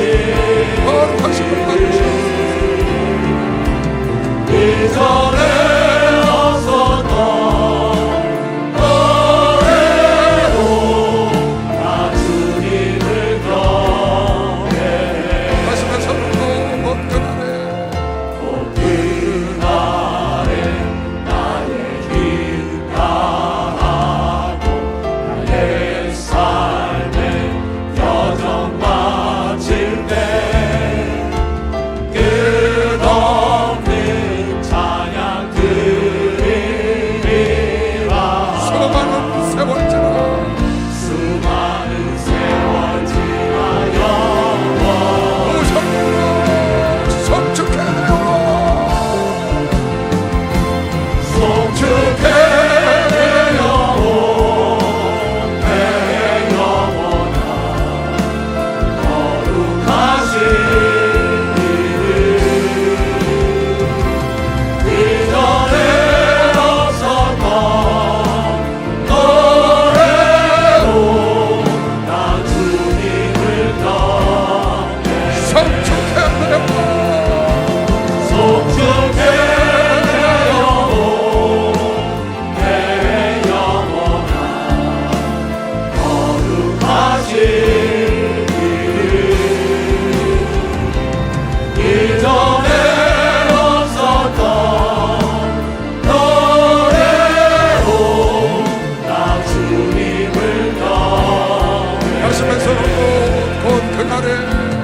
거룩하신 분, 거룩하신 분. 새롭고 곧 그날에